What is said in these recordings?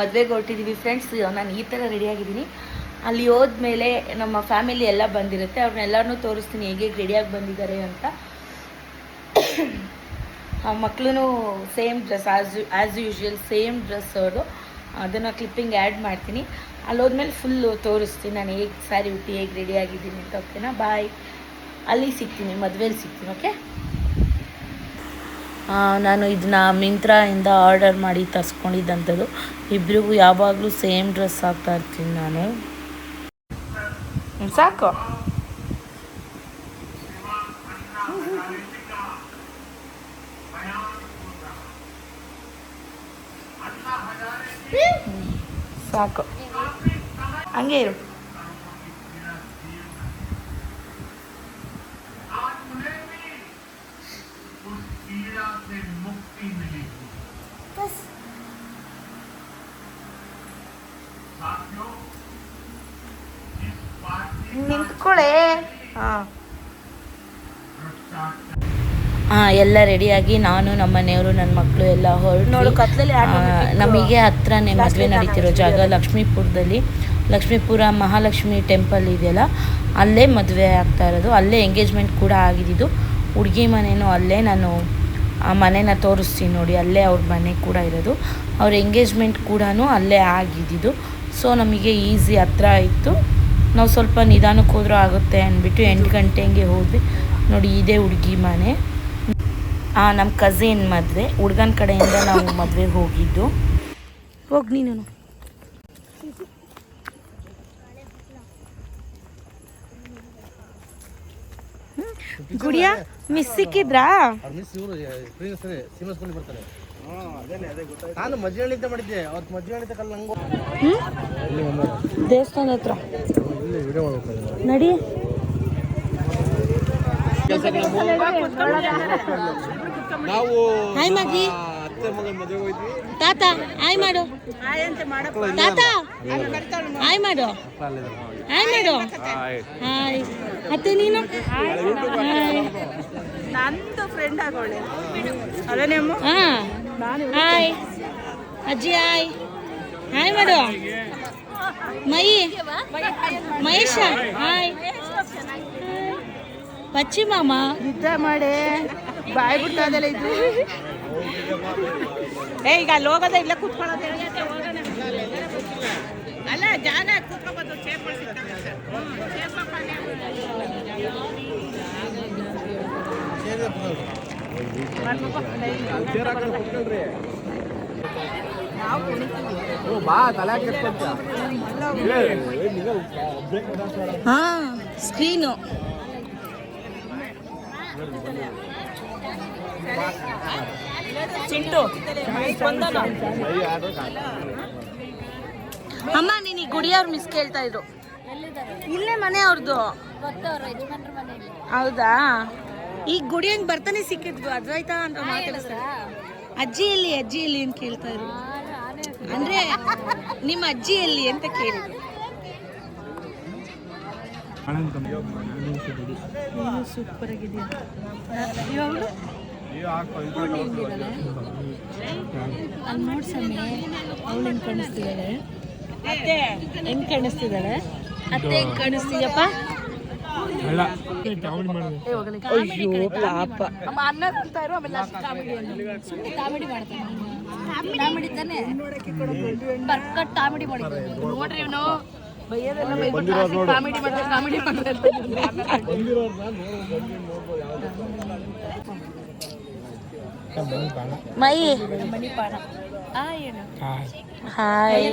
ಮದುವೆಗೆ ಹೊರಟಿದ್ದೀವಿ ಫ್ರೆಂಡ್ಸ್ ನಾನು ಈ ಥರ ರೆಡಿಯಾಗಿದ್ದೀನಿ ಅಲ್ಲಿ ಹೋದ್ಮೇಲೆ ನಮ್ಮ ಫ್ಯಾಮಿಲಿ ಎಲ್ಲ ಬಂದಿರುತ್ತೆ ಅವ್ರನ್ನೆಲ್ಲರನ್ನೂ ತೋರಿಸ್ತೀನಿ ಹೇಗೆ ರೆಡಿಯಾಗಿ ಬಂದಿದ್ದಾರೆ ಅಂತ. ಮಕ್ಕಳು same dress as as usual same dress ಅವರು ಅದನ್ನು ಕ್ಲಿಪ್ಪಿಂಗ್ ಆ್ಯಡ್ ಮಾಡ್ತೀನಿ. ಅಲ್ಲಿ ಹೋದ್ಮೇಲೆ ಫುಲ್ಲು ತೋರಿಸ್ತೀನಿ, ನಾನು ಹೇಗೆ ಸ್ಯಾರಿ ಉಟ್ಟಿ, ಹೇಗೆ ರೆಡಿಯಾಗಿದ್ದೀನಿ ಅಂತ ಓಕೆನಾ ಬಾಯ್ ಅಲ್ಲಿ ಸಿಗ್ತೀನಿ, ಮದುವೆಲಿ ಸಿಗ್ತೀನಿ ಓಕೆ ನಾನು ಇದನ್ನ ಮಿಂತ್ರಾಯಿಂದ ಆರ್ಡರ್ ಮಾಡಿ ತರಿಸ್ಕೊಂಡಿದ್ದಂಥದ್ದು. ಇಬ್ಬರಿಗೂ ಯಾವಾಗಲೂ ಸೇಮ್ ಡ್ರೆಸ್ ಹಾಕ್ತಾ ಇರ್ತೀನಿ ನಾನು. ಸಾಕು. ಸಾಕು. ಹಂಗೆ ಇರು. ನಿಂತ್ಕೊಳ್ಳೆ ಹಾಂ. ಹಾಂ ಎಲ್ಲ ರೆಡಿಯಾಗಿ ನಾನು ನಮ್ಮ ಮನೆಯವರು ನನ್ನ ಮಕ್ಕಳು ಎಲ್ಲ ಹೊರಟು. ನಮಗೆ ಹತ್ರನೇ ಮದುವೆ ನಡೀತಿರೋ ಜಾಗ ಲಕ್ಷ್ಮೀಪುರದಲ್ಲಿ. ಲಕ್ಷ್ಮೀಪುರ ಮಹಾಲಕ್ಷ್ಮಿ ಟೆಂಪಲ್ ಇದೆಯಲ್ಲ ಅಲ್ಲೇ ಮದುವೆ ಆಗ್ತಾ ಇರೋದು. ಅಲ್ಲೇ ಎಂಗೇಜ್ಮೆಂಟ್ ಕೂಡ ಆಗಿದ್ದು ಹುಡುಗಿ ಮನೆಯೂ ಅಲ್ಲೇ ನಾನು ಆ ಮನೇನ ತೋರಿಸ್ತೀನಿ ನೋಡಿ ಅಲ್ಲೇ ಅವ್ರ ಮನೆ ಕೂಡ ಇರೋದು. ಅವ್ರ ಎಂಗೇಜ್ಮೆಂಟ್ ಕೂಡ ಅಲ್ಲೇ ಆಗಿದ್ದು. ಸೊ ನಮಗೆ ಈಸಿ ಹತ್ರ ಆಯಿತು. ನಾವು ಸ್ವಲ್ಪ ನಿಧಾನಕ್ಕೆ ಹೋದ್ರೂ ಆಗುತ್ತೆ ಅಂದ್ಬಿಟ್ಟು ಎಂಟು ಗಂಟೆ ಹಂಗೆ ಹೋದ್ವಿ. ನೋಡಿ, ಇದೇ ಹುಡುಗಿ ಮನೆ. ನಮ್ಮ ಕಸಿನ್ ಮದುವೆ. ಹುಡುಗನ ಕಡೆಯಿಂದ ನಾವು ಮದುವೆಗೆ ಹೋಗಿದ್ದು. ಹೋಗಿ ನೀನು. ಗುಡಿಯ? ಮಿಸ್ ಸಿಕ್ಕಿದ್ರಾ? ನಾನು ಮಜ್ಜಿಗೆ ಅಂತ ಮಾಡಿದ್ದೆ ಅವತ್ತು ಮಜ್ಜಿಗೆ ಕಲ್ಲ ಒಮ್ಮೆ ದೇವಸ್ಥಾನ ಹತ್ರ. ನಡಿ. ನಾವು ಅತ್ತೆ ಮಗನ ಮದುವೆ ಹೋಯ್ದ್ವಿ ತಾತ ಆಯ್ ಮಾಡು. ತಾತ ಆಯ್ ಮಾಡು. ಆಯ್ ಮಾಡು. ಹಾಯ್ ಅತ್ತೆ ನೀನು? ಹಾಯ್ ನಂದು ಫ್ರೆಂಡ್ ಆಗೋಳೆ. ಅದೇ ಹಾಂ. ಹಾಯ್ ಅಜ್ಜಿ ಹಾಯ್ ಹಾಯ್ ಮಾಡು. ಮೈ ಮಹೇಶ ಹಾಯ್ ಪಚ್ಚಿ ಮಾಮ. ನಿದ್ದೆ ಮಾಡಿ. ಬಾಯ್ ಬಿಡ್ತಾ ಇದೆಲ್ಲ ಇದು. ಏ ಈಗ ಅಲ್ಲಿ ಹೋಗೋದ ಇಲ್ಲ ಕುತ್ಕೊಳ್ಳೋದು ಅಲ್ಲ ಜಾಗ ಹಾ ಸ್ಕ್ರೀನು. ಚಿಂಟು ಅಮ್ಮ ನೀನು ಈ ಗುಡಿಯವ್ರ ಮಿಸ್ ಕೇಳ್ತಾ ಇದ್ರು. ಇಲ್ಲೇ ಮನೆ ಅವ್ರದ್ದು ಹೌದಾ? ಈಗ ಗುಡಿ ಹಂಗ್ ಬರ್ತಾನೆ ಸಿಕ್ಕಿದ್ವು. ಅದ್ವೈತ ಅಂತ ಮಾತಾಡಿಸ್ತಾರೆ ಅಜ್ಜಿ ಎಲ್ಲಿ ಅಜ್ಜಿ ಎಲ್ಲಿ ಅಂತ ಕೇಳ್ತಾ ಇದ್ರು. ಅಂದ್ರೆ ನಿಮ್ಮ ಅಜ್ಜಿ ಎಲ್ಲಿ ಅಂತ ಕೇಳಿದ್ರು. ಸೂಪರ್ ಆಗಿದೆಯಾ? ಇವಾಗ ನೋಡಿ ನೋಡ್ಸಮ್ಮೆ ಅವಳು ಹೆಂಗ್ ಕಾಣಿಸ್ತಿದ್ದಾಳೆ? ಅತ್ತೆ. ಹೆಂಗ್ ಕಾಣಿಸ್ತಿದ್ದಾಳೆ? ಅತ್ತೆ ಹೆಂಗ್ ಕಾಣಿಸ್ತೀಯಪ್ಪ ಅಯ್ಯೋ ಪಾಪ. ಕಾಮಿಡಿ ತಾನೆ? ಬರ್ಕಟ್ ಕಾಮಿಡಿ ಮಾಡಿದ್ದೆ ನೋಡ್ರಿ ಇವನು. ಕಾಮಿಡಿ ಮಾಡ್ತಾರೆ ಕಾಮಿಡಿ ಮಾಡ್ತಾರೆ ಮೈ. ಹಾಯ್.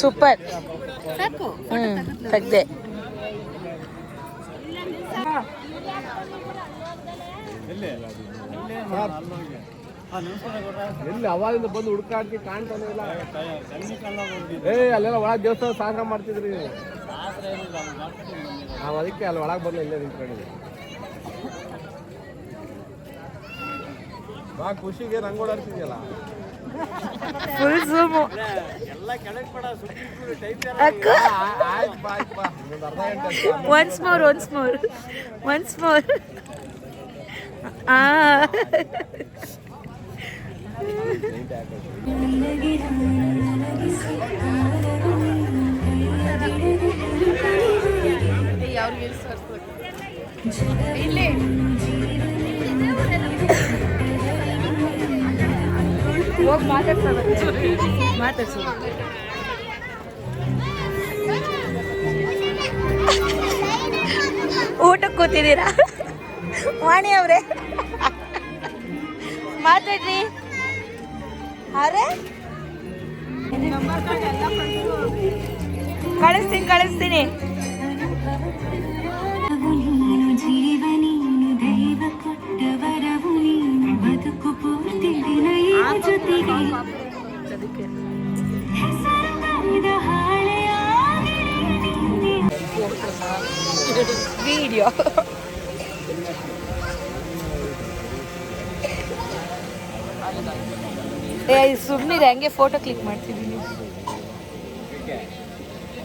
ಸೂಪರ್. ಹ್ಮ್ ತೆಗ್ದೆ. ಎಲ್ಲಿ ಅವಾಗಿಂದ ಬಂದು ಹುಡುಕಾಡ್ತಿ ಕಾಣ್ತಾನೆ ಇಲ್ಲ. ಏ ಅಲ್ಲೆಲ್ಲ ಒಳಗೆ ದೇವಸ್ಥಾನ ಸಾಗರ ಮಾಡ್ತಿದ್ರಿ ನೀವು ಅದಕ್ಕೆ ಅಲ್ಲಿ ಒಳಗೆ ಬಂದು ಇಲ್ಲೇ ನಿಂತ್ಕೊಂಡಿದ್ದೆ ಬಾ ಖುಷಿಗೆ ನಂಗೆ ಓಡಾಡ್ತಿದ್ಯಲ್ಲ. Full zoom once more once more once more ಆ. ಹೋಗಿ ಮಾತಾಡ್ಸೋದು ಮಾತಾಡ್ಸು ಊಟಕ್ಕೆ ಕೂತಿದ್ದೀರಾ ವಾಣಿ ಅವ್ರೆ. ಮಾತಾಡ್ರಿ. ಅರೆ? ಕಳಿಸ್ತೀನಿ ಕಳಿಸ್ತೀನಿ. ವಿಡಿಯೋ ಏ ಸುಮ್ಮನಿರೆ ಹಂಗೆ ಫೋಟೋ ಕ್ಲಿಕ್ ಮಾಡ್ತಿದ್ದೀನಿ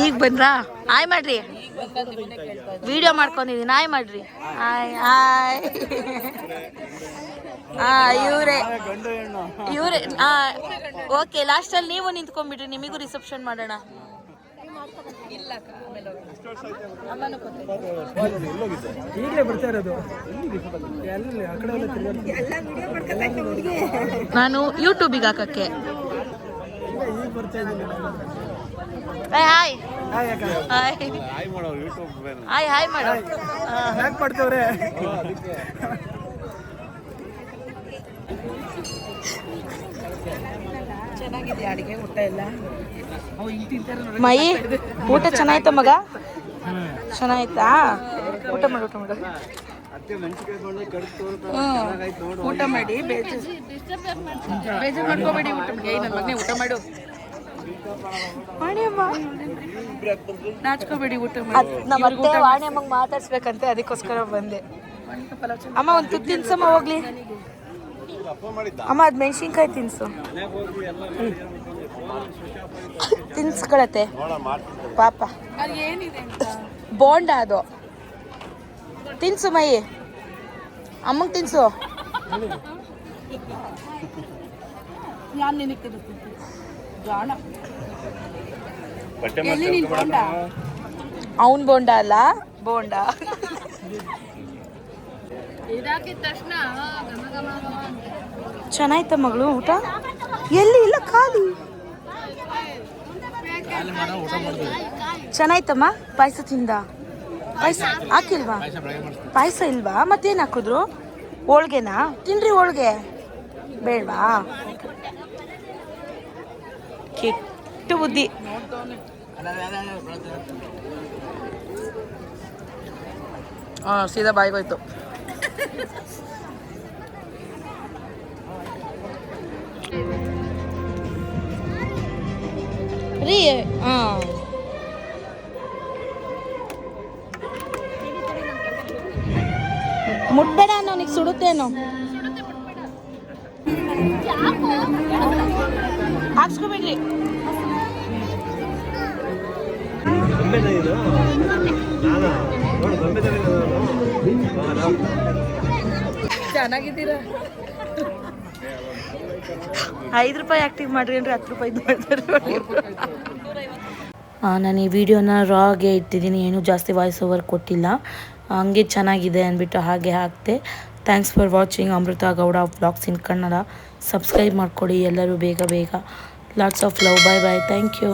ಈಗ ಬಂದ್ರಾ? ಆಯ್ ಮಾಡ್ರಿ. ವಿಡಿಯೋ ಮಾಡ್ಕೊಂಡಿದ್ದೀನಿ ಆಯ್ ಮಾಡ್ರಿ. ಆಯ್ ಆಯ್ ಹಾ, ಇವ್ರೆ. ಇವ್ರೆ ಓಕೆ ಲಾಸ್ಟಲ್ಲಿ ನೀವು ನಿಂತ್ಕೊಂಡ್ಬಿಡ್ರಿ, ನಿಮಗೂ ರಿಸೆಪ್ಷನ್ ಮಾಡೋಣ. ನಾನು ಯೂಟ್ಯೂಬಿಗೆ ಹಾಕಕ್ಕೆ ಈಗ ಬರ್ತಾ ಇದ್ದೀನಿ ಏ, ಹಾಯ್. ಹಾಯ್ ಅಕ್ಕ. ಹಾಯ್. ಹಾಯ್ ಹಾಯ್ ಮಾಡು. ಹಾ. ಯಾಕೆ ಮಾಡ್ತೇವ್ರೆ ಚೆನ್ನಾಗಿದೆ ಅಡಿಗೆ ಊಟ ಎಲ್ಲ ಮೈ ಊಟ ಚೆನ್ನಾಯ್ತಾ ಮಗ? ಚೆನ್ನಾಯ್ತಾ? ಊಟ ಮಾಡು ಊಟ ಮಾಡು. ಊಟ ಮಾಡಿ ಬೇಜಾರು ಬೇಜಾರು ಮಾಡ್ಕೋಬೇಡಿ ಊಟ ಮಾಡಿ. ಏಯ್ ನನ್ನ ಮಗನೇ ಊಟ ಮಾಡು. ನಾಚ್ಕೋಬೇಡಿ ಊಟ ನಮ್ಮ ಅತ್ತೆ ವಾಣಿ ಅಮ್ಮಂಗ್ ಮಾತಾಡ್ಸ್ಬೇಕಂತೆ ಅದಕ್ಕೋಸ್ಕರ ಬಂದೆ. ಅಮ್ಮ ಒಂದು ತುತ್ತು ತಿನ್ಸಮ್ಮ ಹೋಗ್ಲಿ. ಅಮ್ಮ ಅದ್ ಮೆಣಸಿನ್ಕಾಯಿ ತಿನ್ಸು. ತಿನ್ಸ್ಕೊಳತ್ತೆ. ಪಾಪ. ಅದು ಏನಿದೆ ಅಂತ? ಬೋಂಡ ಅದು. ತಿನ್ಸು ಮೈ. ಅಮ್ಮಂಗ್ ತಿನ್ಸು. ನಾನು ಅವನ್ ಬೋಂಡ ಅಲ್ಲ? ಬೋಂಡ. ಚೆನ್ನಾಯ್ತ ಮಗಳು ಊಟ? ಎಲ್ಲಿ? ಇಲ್ಲ ಖಾಲಿ. ಚೆನ್ನಾಯ್ತಮ್ಮ? ಪಾಯಸ ತಿಂದ? ಪಾಯಸ ಹಾಕಿಲ್ವಾ? ಪಾಯಸ ಇಲ್ವಾ? ಮತ್ತೇನು ಹಾಕಿದ್ರು? ಹೋಳ್ಗೆನಾ? ತಿನ್ರಿ ಹೋಳ್ಗೆ. ಬೇಡವಾ? ಕೆಟ್ಟ ಬುದ್ಧಿ. ಹಾಂ ಸೀದಾ ಬಾಯಿಗೆ ಹೋಯ್ತು. ರೀ ಹಾಂ. ಮುಟ್ಬೇಡ ನನಗೆ ಸುಡುತ್ತೇನೋ? ಹಾಕ್ಸ್ಕೊಬೇಡ್ರಿ ಚೆನ್ನಾಗಿದ್ದೀರಾ? ಐದು ರೂಪಾಯಿ ಆಕ್ಟಿವ್ ಮಾಡ್ರಿ ಅಂದ್ರೆ ಹತ್ತು ರೂಪಾಯಿ ನಾನು ಈ ವಿಡಿಯೋನ ರಾಗೆ ಇಟ್ಟಿದ್ದೀನಿ. ಏನೂ ಜಾಸ್ತಿ ವಾಯ್ಸ್ ಓವರ್ ಕೊಟ್ಟಿಲ್ಲ. ಹಂಗೆ ಚೆನ್ನಾಗಿದೆ ಅಂದ್ಬಿಟ್ಟು ಹಾಗೆ ಹಾಕ್ತೆ thanks for watching Amrutha Gowda vlogs in Kannada. Subscribe ಮಾಡಿಕೊಡಿ ಎಲ್ಲರೂ ಬೇಗ ಬೇಗ. Lots of love bye bye thank you